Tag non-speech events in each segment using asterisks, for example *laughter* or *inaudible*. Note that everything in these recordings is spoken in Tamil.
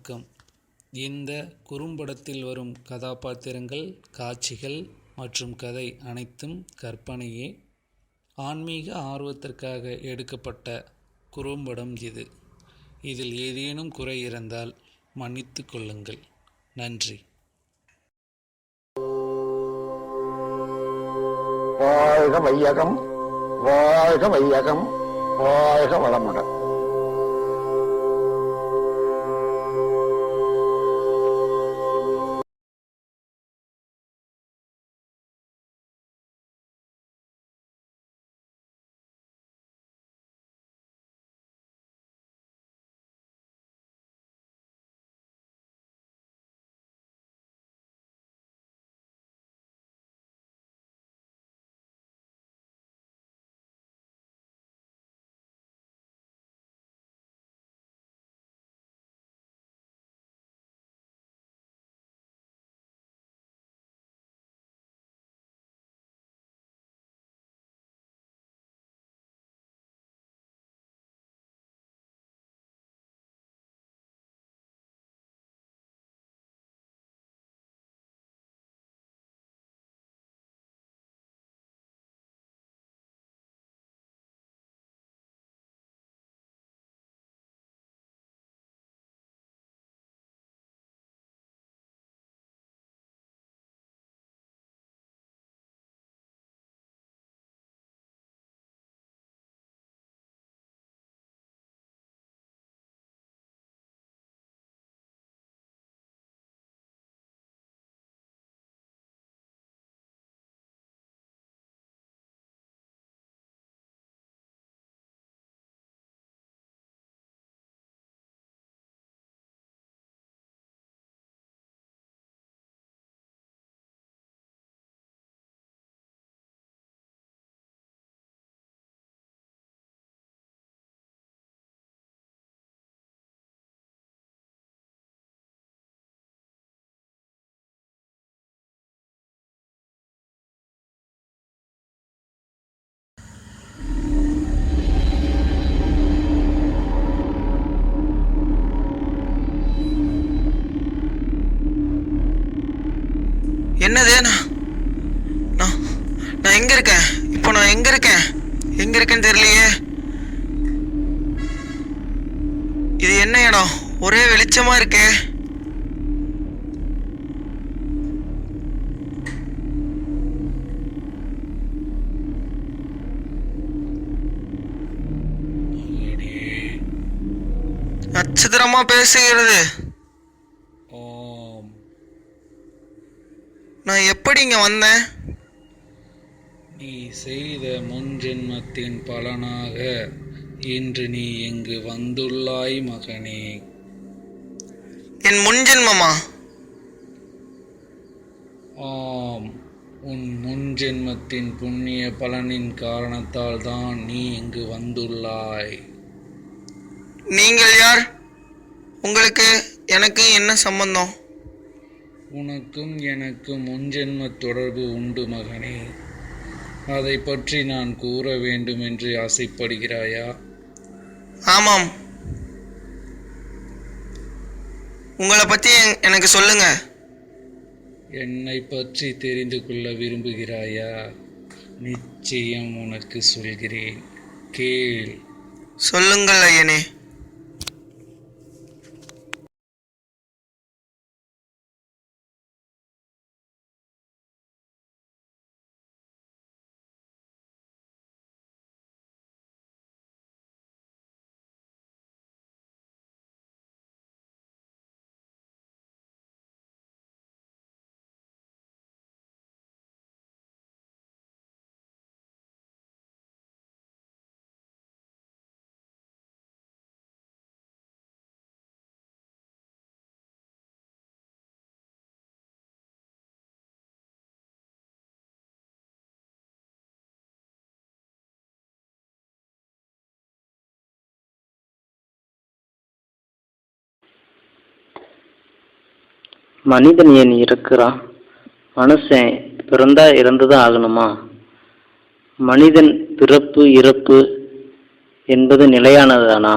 வணக்கம். இந்த குறும்படத்தில் வரும் கதாபாத்திரங்கள் காட்சிகள் மற்றும் கதை அனைத்தும் கற்பனையே. ஆன்மீக ஆர்வத்திற்காக எடுக்கப்பட்ட குறும்படம் இது. இதில் ஏதேனும் குறை இருந்தால் மன்னித்து கொள்ளுங்கள். நன்றி. வாழ்க வையகம் வாழ்க வையகம் வாழ்க வளமுடன். நான் எங்க இருக்கேன்? எங்க இருக்கேன்னு தெரியலையே. இது என்ன இடம்? ஒரே வெளிச்சமா இருக்கே. நட்சத்திரமா பேசுகிறது. நான் எப்படி இங்க வந்தேன்? நீ செய்த முன்ஜென்மத்தின் பலனாக இன்று நீ இங்கு வந்துள்ளாய் மகனே. என் முன்ஜென்மமா? ஆம் உன் முன்ஜென்மத்தின் புண்ணிய பலனின் காரணத்தால் தான் நீ இங்கு வந்துள்ளாய். நீங்கள் யார்? உங்களுக்கு எனக்கு என்ன சம்பந்தம்? உனக்கும் எனக்கும் முன்ஜென்ம தொடர்பு உண்டு மகனே. அதை பற்றி நான் கூற வேண்டும் என்று ஆசைப்படுகிறாயா? ஆமாம். உங்களை பத்தி எ- எனக்கு சொல்லுங்க. என்னை பற்றி தெரிந்து கொள்ள விரும்புகிறாயா? நிச்சயம் உனக்கு சொல்கிறேன். கேள். சொல்லுங்கள் ஐயனே. மனிதன் ஏன் இறக்குறான் மனுஷன் பிறந்தா இறந்துதான் ஆகணுமா? மனிதன் பிறப்பு இறப்பு என்பது நிலையானதானா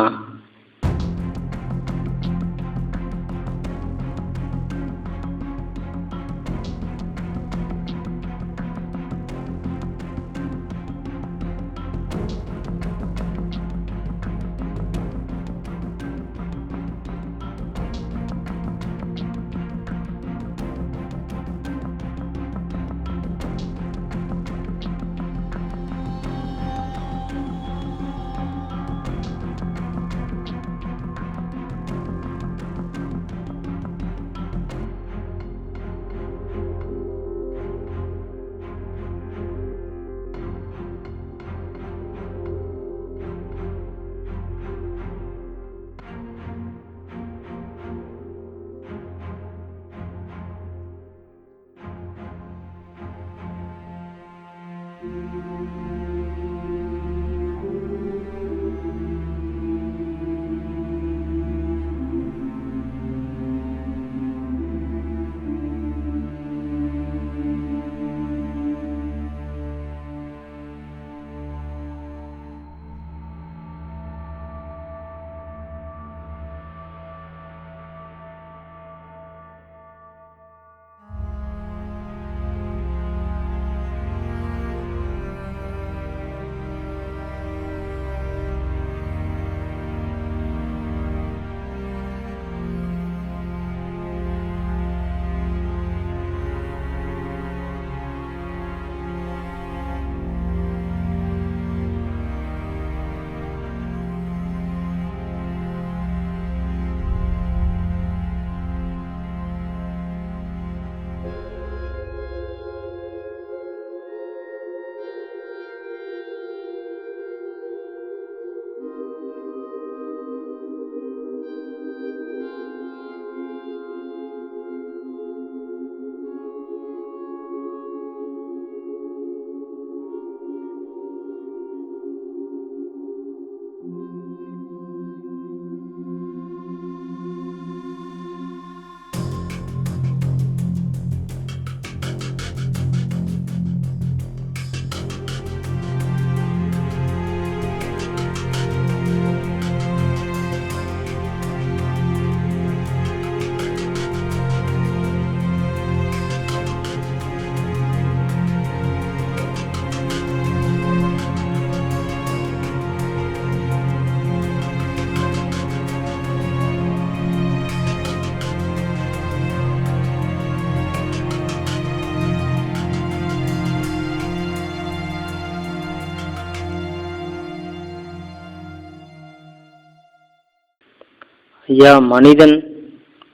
ஐயா மனிதன்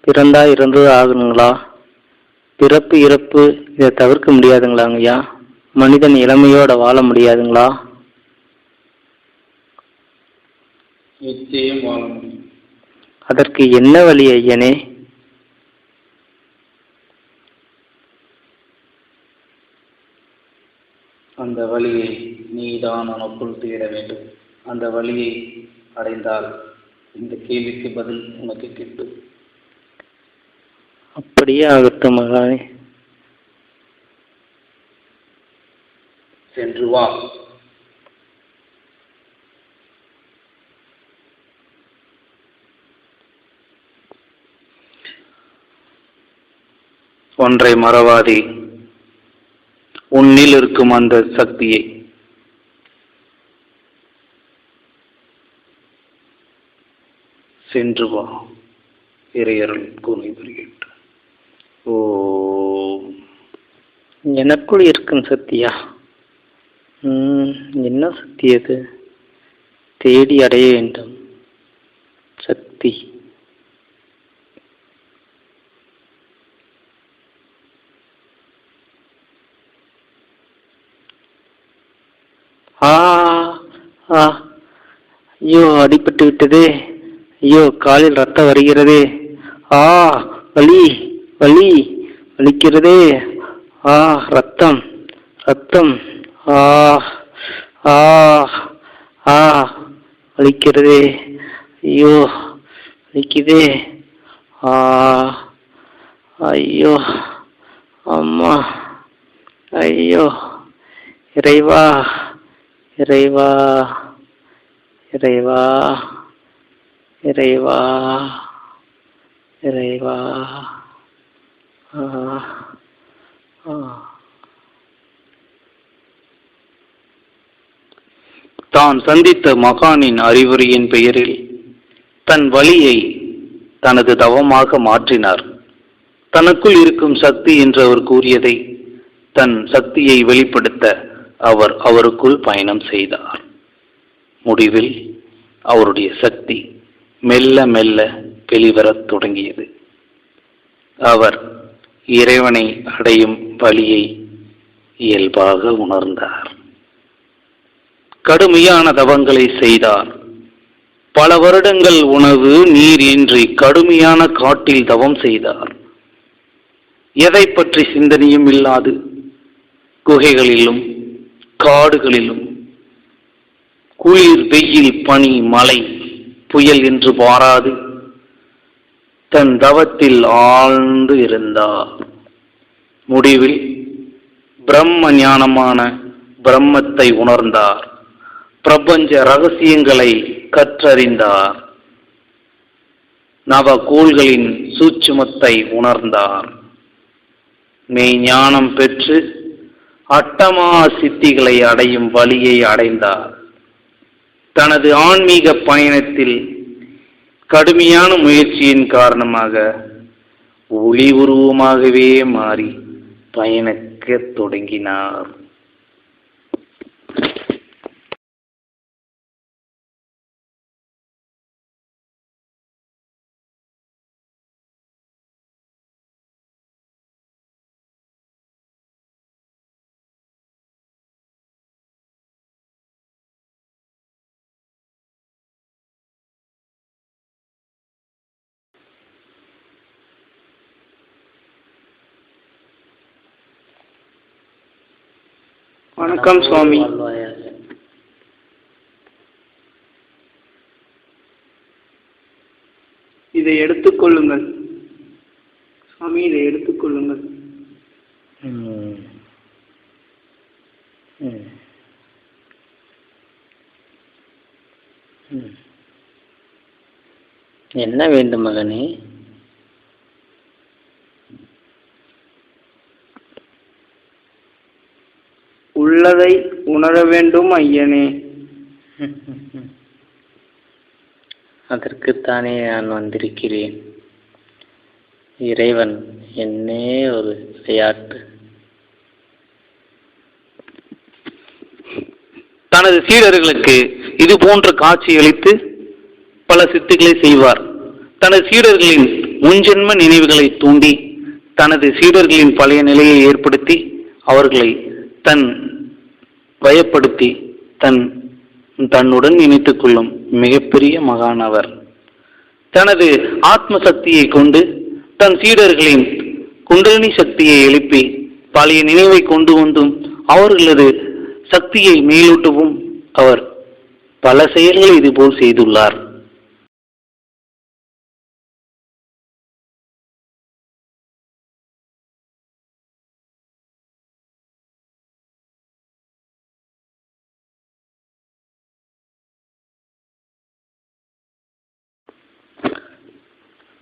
பிறந்தா இறந்து ஆகணுங்களா பிறப்பு இறப்பு இதை தவிர்க்க முடியாதுங்களாங்க ஐயா? மனிதன் இளமையோட வாழ முடியாதுங்களா? நிச்சயம் அதற்கு என்ன வழி ஐயனே? அந்த வழியை நீதான் உனக்குள் தேட வேண்டும். அந்த வழியை அடைந்தால் இந்த கேள்விக்கு பதில் உனக்கு கிட்டும் அப்படியே ஆகட்டும் மகானே சென்று வா. ஒன்றை மறவாதே. உன்னில் இருக்கும் அந்த சக்தியை சென்று வா இறையருள் கூறி வருகின்ற ஓம். எனக்குள் இருக்கும் சக்தியா என்ன சக்தி அது? தேடி அடைய வேண்டும். சக்தி. ஆ ஆ ஐயோ அடிபட்டு விட்டதே. ஐயோ காலில் ரத்தம் வருகிறதே. ஆ வலி வலி வலிக்கிறதே. ஆ ரத்தம் ரத்தம். ஆ ஆ ஆ வலிக்கிறதே. ஐயோ வலிக்குதே. ஆ ஐயோ அம்மா ஐயோ இறைவா இறைவா இறைவா. இறைவா இறைவா. ஆ ஆ. தான் சந்தித்த மகானின் அறிவுரையின் பெயரில் தன் வழியை தனது தவமாக மாற்றினார். தனக்குள் இருக்கும் சக்தி என்று அவர் கூறியதை தன் சக்தியை வெளிப்படுத்த அவர் அவருக்குள் பயணம் செய்தார். முடிவில் அவருடைய சக்தி மெல்ல மெல்ல வெளிவரத் தொடங்கியது. அவர் இறைவனை அடையும் வழியை இயல்பாக உணர்ந்தார். கடுமையான தவங்களை செய்தார். பல வருடங்கள் உணவு நீர் இன்றி கடுமையான காட்டில் தவம் செய்தார். எதை பற்றி சிந்தனையும் இல்லாது குகைகளிலும் காடுகளிலும் குளிர் வெயில் பனி மழை புயல் என்று பாராது தன் தவத்தில் ஆழ்ந்து இருந்தார் முடிவில் பிரம்ம ஞானமான பிரம்மத்தை உணர்ந்தார். பிரபஞ்ச ரகசியங்களை கற்றறிந்தார். நவகோள்களின் சூட்சுமத்தை உணர்ந்தார். மெய் ஞானம் பெற்று அட்டமா சித்திகளை அடையும் வழியை அடைந்தார். தனது ஆன்மீக பயணத்தில் கடுமையான முயற்சியின் காரணமாக ஒளி உருவமாகவே மாறி பயணிக்கத் தொடங்கினார். வணக்கம் சுவாமி இதை எடுத்துக்கொள்ளுங்கள் சுவாமி இதை எடுத்துக்கொள்ளுங்கள் ம். ம். என்ன வேண்டும் மகனே உள்ளதை உணர வேண்டும் ஐயனே. *laughs* அதற்குத்தானே நான் வந்திருக்கிறேன். இறைவன் என்னே ஒரு விளையாட்டு. தனது சீடர்களுக்கு இது போன்ற காட்சியளித்து பல சித்துக்களை செய்வார். தனது சீடர்களின் முன்ஜென்ம நினைவுகளை தூண்டி தனது சீடர்களின் பழைய நிலையை ஏற்படுத்தி அவர்களை தன் வயப்படுத்தி தன் தன்னுடன் இணைத்துக் கொள்ளும் மிகப்பெரிய மகான் அவர். தனது ஆத்ம சக்தியை கொண்டு தன் சீடர்களின் குண்டலினி சக்தியை எழுப்பி பழைய நினைவை கொண்டு வந்தும் அவர்களது சக்தியை மேலூட்டவும் அவர் பல செயல்களை இதுபோல் செய்துள்ளார்.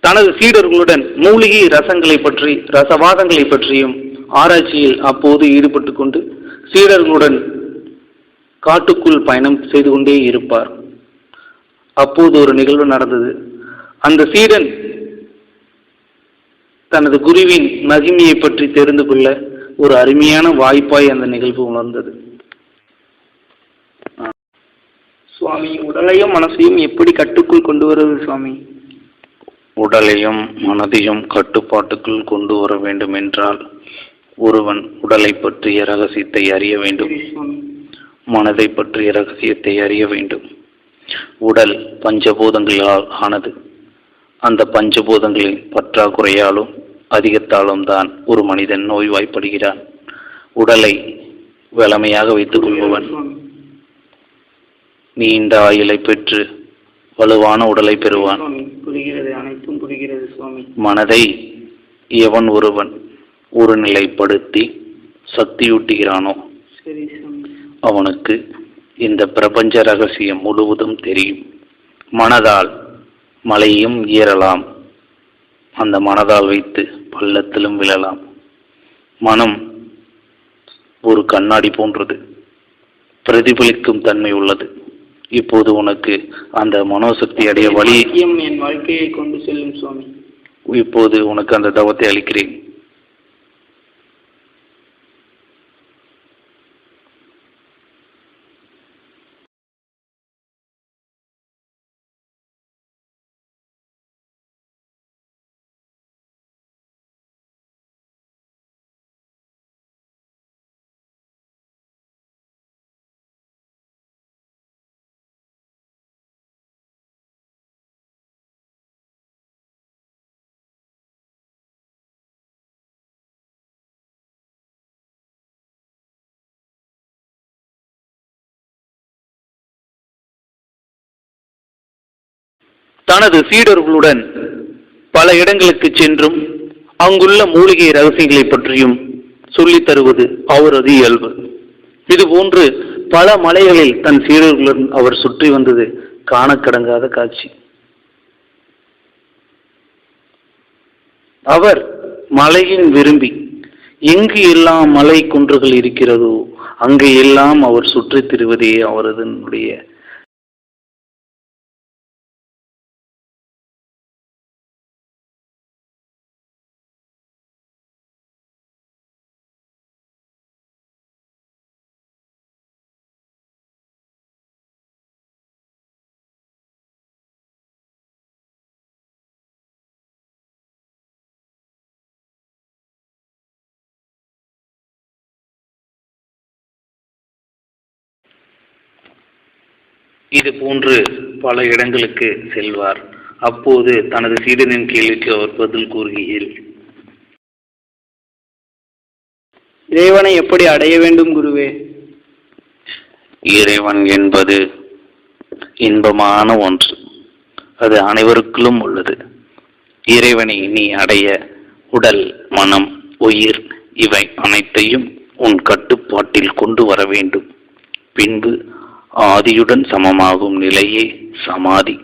தனது சீடர்களுடன் மூலிகை ரசங்களை பற்றி ரசவாதங்களை பற்றியும் ஆராய்ச்சியில் அப்போது ஈடுபட்டு கொண்டு சீடர்களுடன் காட்டுக்குள் பயணம் செய்து கொண்டே இருப்பார். அப்போது ஒரு நிகழ்வு நடந்தது. அந்த சீடன் தனது குருவின் மகிமையை பற்றி தெரிந்து கொள்ள ஒரு அருமையான வாய்ப்பாய் அந்த நிகழ்வு உணர்ந்தது. சுவாமி உடலையும் மனசையும் எப்படி கட்டுக்குள் கொண்டு வருவது சுவாமி? உடலையும் மனதையும் கட்டுப்பாட்டுக்குள் கொண்டு வர வேண்டும் என்றால் ஒருவன் உடலை பற்றிய ரகசியத்தை அறிய வேண்டும். மனதை பற்றிய ரகசியத்தை அறிய வேண்டும். உடல் பஞ்சபூதங்களால் ஆனது. அந்த பஞ்சபூதங்களின் பற்றாக்குறையாலும் அதிகத்தாலும் தான் ஒரு மனிதன் நோய்வாய்ப்படுகிறான். உடலை வளமையாக வைத்துக் கொள்பவன். நீண்ட ஆயுளை பெற்று வலுவான உடலை பெறுவான் சுவாமி புரிகிறது அனைத்தும் புரிகிறது சுவாமி மனதை எவன் ஒருவன் ஒரு நிலைப்படுத்தி சக்தியூட்டுகிறானோ அவனுக்கு இந்த பிரபஞ்ச ரகசியம் முழுவதும் தெரியும். மனதால் மலையும் ஏறலாம். அந்த மனதால் வைத்து பள்ளத்திலும் விழலாம். மனம் ஒரு கண்ணாடி போன்றது. பிரதிபலிக்கும் தன்மை உள்ளது. இப்போது உனக்கு அந்த மனோசக்தி அடைய வழி என் வாழ்க்கையை கொண்டு செல்லும் சுவாமி. இப்போது உனக்கு அந்த தவத்தை அளிக்கிறேன். தனது சீடர்களுடன் பல இடங்களுக்கு சென்றும் அங்குள்ள மூலிகை ரகசியங்களை பற்றியும் சொல்லித் தருவது அவரது இயல்பு. இதுபோன்று பல மலைகளில் தன் சீடர்களுடன் அவர் சுற்றி வந்தது காணக்கடங்காத காட்சி. அவர் மலையின் விரும்பி எங்கு எல்லாம் மலை குன்றுகள் இருக்கிறதோ அங்கு எல்லாம் அவர் சுற்றித் திரிவதே அவரது இது போன்று பல இடங்களுக்கு செல்வார். அப்போது தனது சீடனின் கேள்விக்கு அவர் பதில் கூறுகையில் இறைவனை எப்படி அடைய வேண்டும் குருவே? இறைவன் என்பது இன்பமான ஒன்று. அது அனைவருக்குள்ளும் உள்ளது. இறைவனை நீ அடைய உடல் மனம் உயிர் இவை அனைத்தையும் உன் கட்டுப்பாட்டில் கொண்டு வர வேண்டும். பின்பு ஆதியுடன் சமமாகும் நிலையே சமாதி.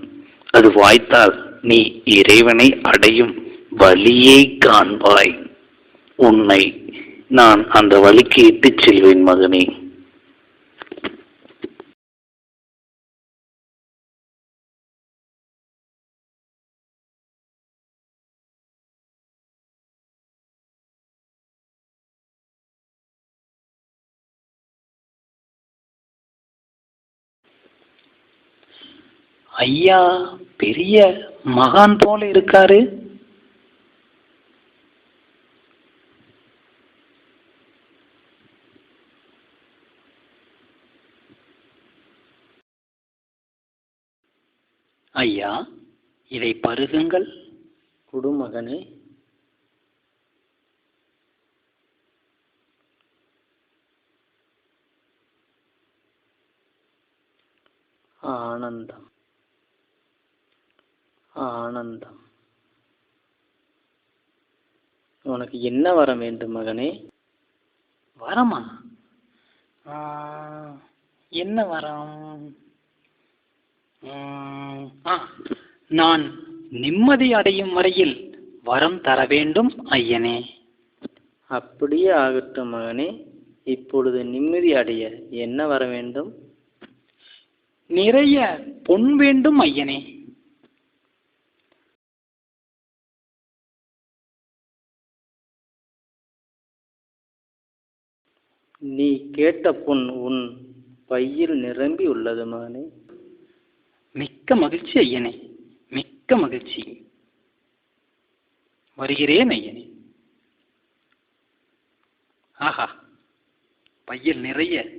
அது வாய்த்தால் நீ இறைவனை அடையும் வழியை காண்பாய். உன்னை நான் அந்த வழிக்கு இட்டுச் செல்வேன் மகனே. ஐயா பெரிய மகான் போல இருக்காரு. ஐயா இதை பருகுங்கள். குடுமகனே. ஆனந்தம். ஆனந்தம். உனக்கு என்ன வரம் வேண்டும் மகனே? வரமா? என்ன வரம்? நான் நிம்மதி அடையும் வரையில் வரம் தர வேண்டும் ஐயனே. அப்படியே ஆகட்டும் மகனே. இப்பொழுது நிம்மதி அடைய என்ன வர வேண்டும்? நிறைய பொன் வேண்டும் ஐயனே. நீ கேட்ட பொன் உன் பையில் நிரம்பி உள்ளது மகனே. மிக்க மகிழ்ச்சி ஐயனே மிக்க மகிழ்ச்சி. வருகிறேன் ஐயனே. ஆஹா பையில் நிறைய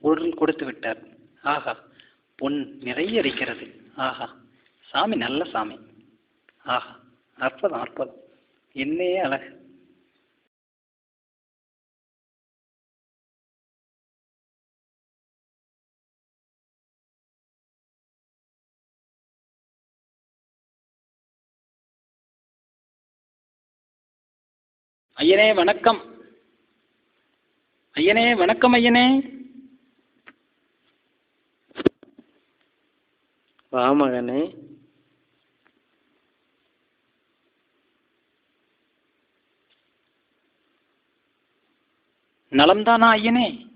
பொருள் கொடுத்து விட்டார். ஆஹா பொன் நிறைய இருக்கிறது. ஆஹா சாமி நல்ல சாமி. ஆஹா அற்புதம் அற்புதம். என்னையே அழகு. ஐயனே வணக்கம். ஐயனே வணக்கம் ஐயனே. வா மகனே. நலம்தானா ஐயனே?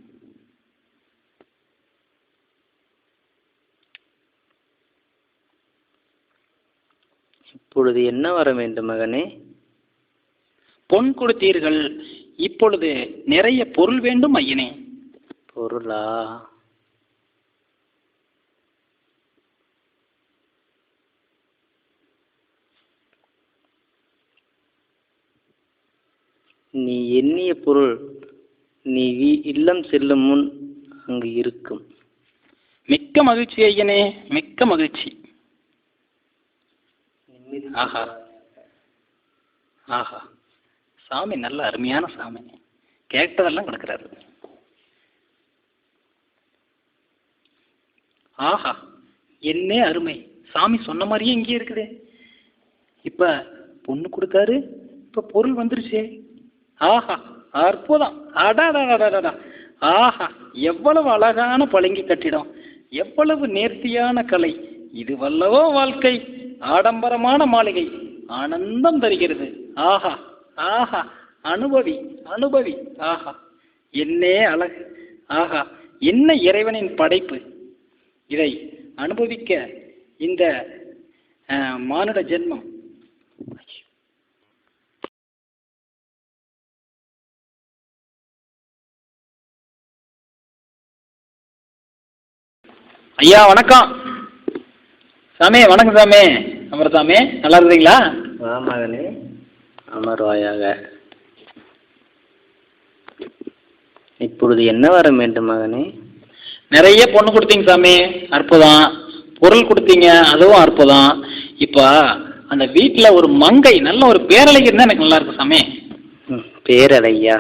இப்பொழுது என்ன வர வேண்டும் மகனே? பொன் கொடுத்தீர்கள். இப்பொழுது நிறைய பொருள் வேண்டும் ஐயனே. பொருளா? நீ எண்ணிய பொருள் நீ வீ- இல்லம் செல்லும் முன் அங்கு இருக்கும். மிக்க மகிழ்ச்சி ஐயனே மிக்க மகிழ்ச்சி. ஆஹா. ஆஹா. சாமி நல்ல அருமையான சாமி. கேட்டதெல்லாம் கொடுக்குறாரு. ஆஹா என்னே அருமை. சாமி சொன்ன மாதிரியே இங்கே இருக்குது. இப்ப பொண்ணு கொடுத்தாரு இப்ப பொருள் வந்துருச்சே. ஆஹா அற்புதம். அடாடாடாடாடா ஆஹா எவ்வளவு அழகான பழங்கி கட்டிடம். எவ்வளவு நேர்த்தியான கலை. இது வல்லவோ வாழ்க்கை. ஆடம்பரமான மாளிகை. ஆனந்தம் தருகிறது. ஆஹா ஆஹா அனுபவி அனுபவி ஆஹா. என்னே அழகு ஆஹா. என்ன இறைவனின் படைப்பு? இதை அனுபவிக்க இந்த மானுட ஜென்மம். ஐயா வணக்கம். சாமி வணக்கம் சாமி. அமர் சாமி நல்லா இருக்கிறீங்களா? மகனே. அமர்வாயாக. இப்பொழுது என்ன வர வேண்டும் மகனே? நிறைய பொண்ணு கொடுத்தீங்க சாமி அற்புதம். பொருள் கொடுத்தீங்க அதுவும் அற்புதம். இப்போ அந்த வீட்டில் ஒரு மங்கை நல்ல ஒரு பேரழகி இருந்தால் எனக்கு நல்லா இருக்கும் சாமி. பேரழகியா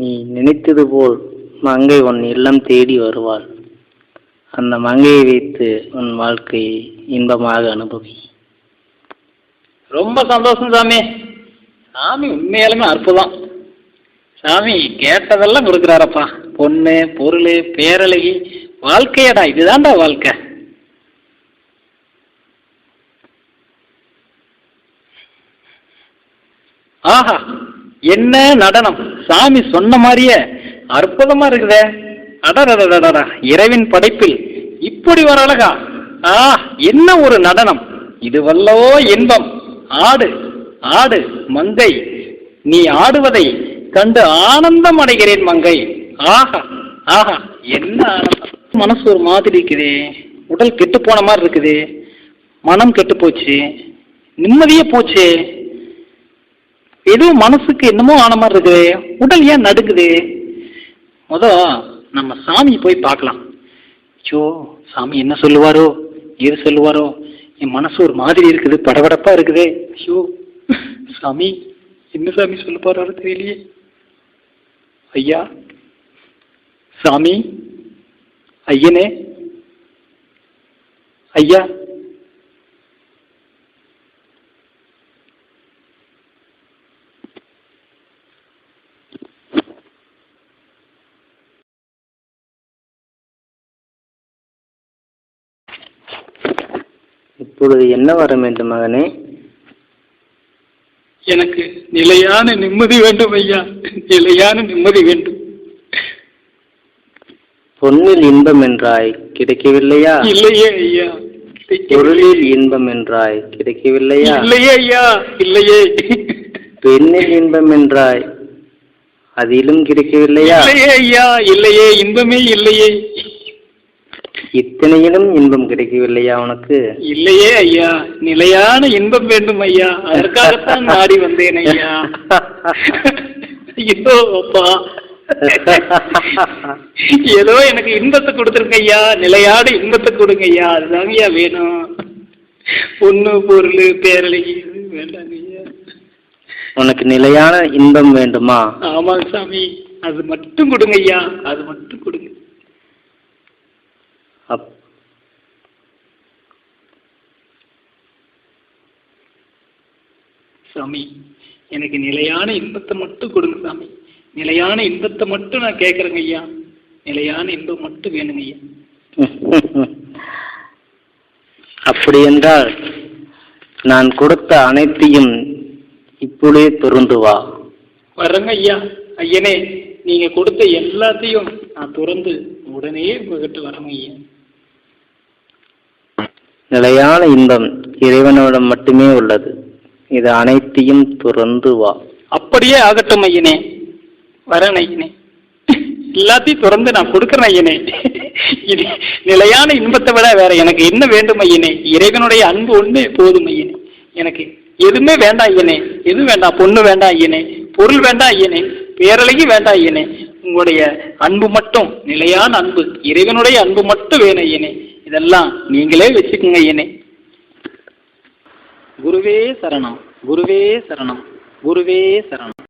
நீ நினைத்தது போல் மங்கை உன் இல்லம் தேடி வருவாள். அந்த மங்கையை வைத்து உன் வாழ்க்கையை இன்பமாக அனுபவி. ரொம்ப சந்தோஷம் சாமி. சாமி உண்மையாலுமே அற்புதம். சாமி கேட்டதெல்லாம் கொடுக்குறாரப்பா. பொண்ணு பொருள் பேரழகி. வாழ்க்கையடா இதுதான்டா வாழ்க்கை. ஆஹா என்ன நடனம். சாமி சொன்ன மாதிரியே அற்புதமா இருக்குதே. அடடடடடா இறைவின் படைப்பில் இப்படி ஒரு அழகா. ஆ என்ன ஒரு நடனம். இது வல்லவோ இன்பம். ஆடு ஆடு மங்கை. நீ ஆடுவதை கண்டு ஆனந்தம் அடைகிறேன் மங்கை. ஆஹா ஆஹா. என்ன ஆனந்தம். மனசு ஒரு மாதிரி இருக்குது. உடல் கெட்டு போன மாதிரி இருக்குது. மனம் கெட்டு போச்சு. நிம்மதியே போச்சு. ஏதோ மனசுக்கு என்னமோ ஆன மாதிரி இருக்குது. உடல் ஏன் நடுக்குது முத நம்ம சாமி போய் பார்க்கலாம். ஐயோ சாமி என்ன சொல்லுவாரோ? ஏது சொல்லுவாரோ? என் மனசு ஒரு மாதிரி இருக்குது படபடப்பா இருக்குது. ஐயோ சாமி என்ன சாமி சொல்ல போறாரோ தெரியலையே. ஐயா சாமி ஐயனே. ஐயா இப்பொழுது என்ன வர வேண்டும் மகனே? எனக்கு நிலையான நிம்மதி வேண்டும் ஐயா. நிலையான நிம்மதி வேண்டும். பொன்னில் இன்பம் என்றாய் கிடைக்கவில்லையா? இல்லையே ஐயா. பொருளில் இன்பம் என்றாய் கிடைக்கவில்லையா? இல்லையே ஐயா. இல்லையே. பெண்ணில் இன்பம் என்றாய் அதிலும் கிடைக்கவில்லையா? இல்லையே ஐயா. இல்லையே. இன்பமே இல்லையே. இத்தனையிலும் இன்பம் கிடைக்கவில்லையா உனக்கு? இல்லையே ஐயா நிலையான இன்பம் வேண்டும் ஐயா. அதற்காகத்தான் நாடி வந்தேன் ஐயா. ஐயோ அப்பா. ஏதோ எனக்கு இன்பத்தை கொடுத்துருங்க ஐயா. நிலையான இன்பத்தை கொடுங்க ஐயா. அதுதாங்க ஐயா வேணும். பொண்ணு பொருள் பேரழகி இது வேண்டாங்க ஐயா. உனக்கு நிலையான இன்பம் வேண்டுமா? ஆமாங்க சாமி. அது மட்டும் கொடுங்க ஐயா. அது மட்டும் கொடுங்க. சாமி. எனக்கு நிலையான இன்பத்தை மட்டும் கொடுங்க சாமி. நிலையான இன்பத்தை மட்டும் நான் கேட்குறேங்க ஐயா. நிலையான இன்பம் மட்டும் வேணுங்க ஐயா. அப்படி என்றால் நான் கொடுத்த அனைத்தையும் இப்பொழுதே திறந்து வா. வர்றேங்க ஐயா. ஐயனே நீங்க கொடுத்த எல்லாத்தையும் நான் துறந்து உடனே உங்ககிட்ட வரேங்க ஐயா. நிலையான இன்பம் இறைவனிடம் மட்டுமே உள்ளது. இது அனைத்தையும் துறந்து வா. அப்படியே ஆகட்டும் ஐயனே. வரேன் ஐயனே. எல்லாத்தையும் துறந்து நான் கொடுக்குறேன் ஐயனே. இது நிலையான இன்பத்தை விட வேற எனக்கு என்ன வேண்டும் ஐயனே? இறைவனுடைய அன்பு ஒண்ணு போதும் ஐயனே. எனக்கு எதுவுமே வேண்டாம் ஐயனே. எதுவும் வேண்டாம்? பொண்ணு வேண்டாம் ஐயனே. பொருள் வேண்டாம் ஐயனே. பேரழகி வேண்டாம் ஐயனே. உங்களுடைய அன்பு மட்டும் நிலையான அன்பு இறைவனுடைய அன்பு மட்டும் வேணும் ஐயனே. இதெல்லாம் நீங்களே வச்சுக்கோங்க ஐயனே. குருவே சரணம் குருவே சரணம் குருவே சரணம்.